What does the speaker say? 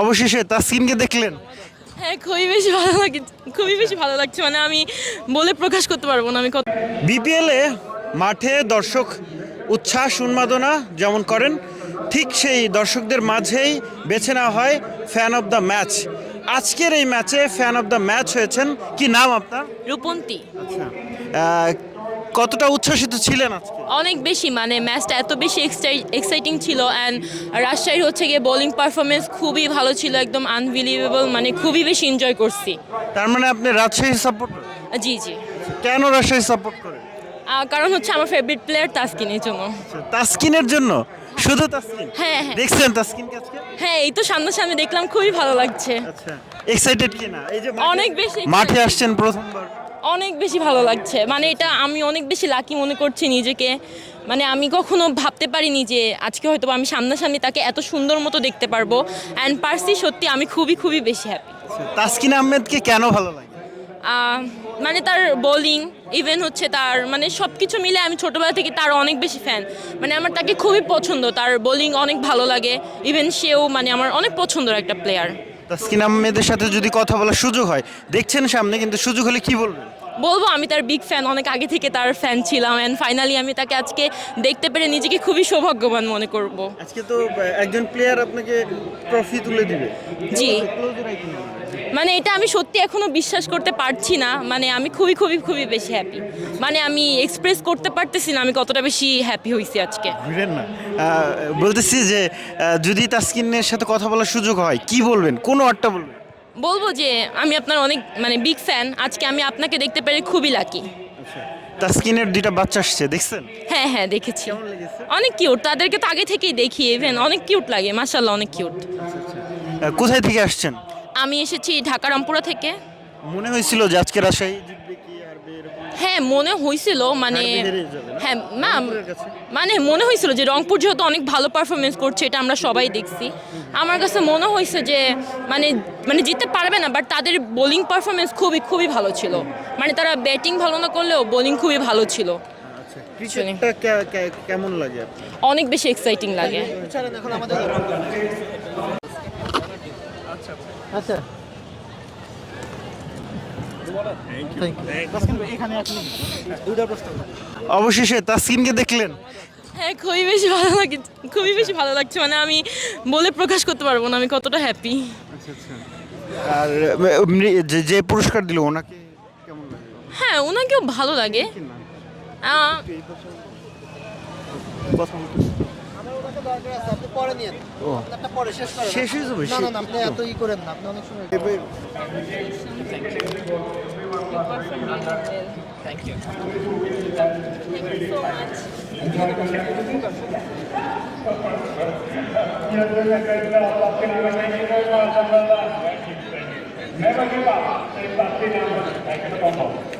অবশেষে তাসকিনকে দেখলেন। হ্যাঁ খুবই বেশি ভালো লাগে খুবই বেশি ভালো লাগছে মানে আমি বলে প্রকাশ করতে পারব না আমি কত বিপিএলে মাঠে দর্শক উচ্ছ্বাস উন্মাদনা যেমন করেন ঠিক সেই দর্শকদের মাঝেই বেছে নেওয়া হয় ফ্যান অফ দ্য ম্যাচ আজকের এই ম্যাচে ফ্যান অফ দ্য ম্যাচ হয়েছেন কি নাম আপনার? রূপন্তী। আচ্ছা। কতটা উচ্ছ্বসিত ছিলেন অনেক বেশি মানে ম্যাচটা এত বেশি এক্সাইটিং ছিল অ্যান্ড রাজশাহীর হচ্ছে গিয়ে বোলিং পারফরমেন্স খুবই ভালো ছিল একদম আনবিলিভেবল মানে খুবই বেশি এনজয় করছি। তার মানে আপনি রাজশাহী সাপোর্ট জি জি। কেন রাজশাহী সাপোর্ট করেন? কারণ হচ্ছে আমার ফেভারিট প্লেয়ার তাসকিনের জন্য। তাসকিনের জন্য? শুধু তাসকিন? হ্যাঁ হ্যাঁ। দেখছেন তাসকিনকে আজকে? হ্যাঁ এই তো সামনাসামনি দেখলাম খুবই ভালো লাগছে। আচ্ছা এক্সাইটেড কি না এই যে অনেক বেশি মাঠে আসছেন প্রথমবার। অনেক বেশি ভালো লাগছে। মানে এটা আমি অনেক বেশি লাকি মনে করছি নিজেকে। মানে আমি কখনো ভাবতে পারিনি যে আজকে হয়তো আমি সামনাসামনি তাকে এত সুন্দর মতো দেখতে পারব। অ্যান্ড পার্সি সত্যি আমি খুবই খুবই বেশি হ্যাপি তাসকিন আহমেদকে কেন ভালো লাগে? মানে তার বোলিং ইভেন হচ্ছে তার মানে সব কিছু মিলে আমি ছোটোবেলা থেকে তার অনেক বেশি ফ্যান মানে আমার তাকে খুবই পছন্দ তার বোলিং অনেক ভালো লাগে। ইভেন সেও মানে আমার অনেক পছন্দের একটা প্লেয়ার তাসকিন আহমেদের সাথে যদি কথা বলার সুযোগ হয়, দেখছেন সামনে, কিন্তু সুযোগ হলে কি বলবেন? বলব আমি তার বিগ ফ্যান অনেক আগে থেকে তার ফ্যান ছিলাম অ্যান্ড ফাইনালি আমি তাকে আজকে দেখতে পেরে নিজেকে খুবই সৌভাগ্যবান মনে করব। আজকে তো একজন প্লেয়ার আপনাকে ট্রফি তুলে দিবে। জি। মানে এটা আমি সত্যি এখনও বিশ্বাস করতে পারছি না মানে আমি খুবই খুবই খুবই বেশি হ্যাপি মানে আমি এক্সপ্রেস করতে পারতেছি না আমি কতটা বেশি হ্যাপি হয়েছি আজকে। বুঝলেন না? বলতেছি যে যদি তাসকিনের সাথে কথা বলার সুযোগ হয় কি বলবেন? কোন ওয়ার্ডটা বলবেন? বলব যে আমি আপনার অনেক মানে বিগ ফ্যান আজকে আমি আপনাকে দেখতে পেরে খুবই লাকি তাসকিনের দুইটা বাচ্চা আসছে দেখছেন? হ্যাঁ হ্যাঁ দেখেছি। অনেক কিউট তাদেরকে তো আগে থেকেই দেখি ইভেন অনেক কিউট লাগে মাশাল্লাহ অনেক কিউট আহ, কোথায় থেকে আসছেন? আমি এসেছি ঢাকা রামপুরা থেকে। মনে হয়েছিল যে আজকে রাজশাহী জিতবে কি? হ্যাঁ মনে হয়েছিল মানে হারবে হেরে যাবে না? হ্যাঁ না মানে মনে হয়েছিল যে রংপুর যেহেতু অনেক ভালো পারফরমেন্স করছে এটা আমরা সবাই দেখছি। আমার কাছে মনে হয়েছে যে মানে মানে জিততে পারবে না বাট তাদের বোলিং পারফরমেন্স খুবই খুবই ভালো ছিল। মানে তারা ব্যাটিং ভালো না করলেও বোলিং খুবই ভালো ছিল। আচ্ছা কেমন লাগে অনেক বেশি এক্সাইটিং লাগে। অবশেষে তাসকিনকে দেখলেন। হ্যাঁ খুবই বেশি ভালো লাগে খুবই বেশি ভালো লাগছে মানে আমি বলে প্রকাশ করতে পারব না আমি কতটা হ্যাপি আর যে- যে পুরস্কার দিল ওনাকে কেমন লাগে? হ্যাঁ ওনাকেও ভালো লাগে। শেষ করেন শেষ হয়ে যাবে না না না আপনি এত ই করেন না আপনি অনেক সময় Never give up. Stay back in. Take it on.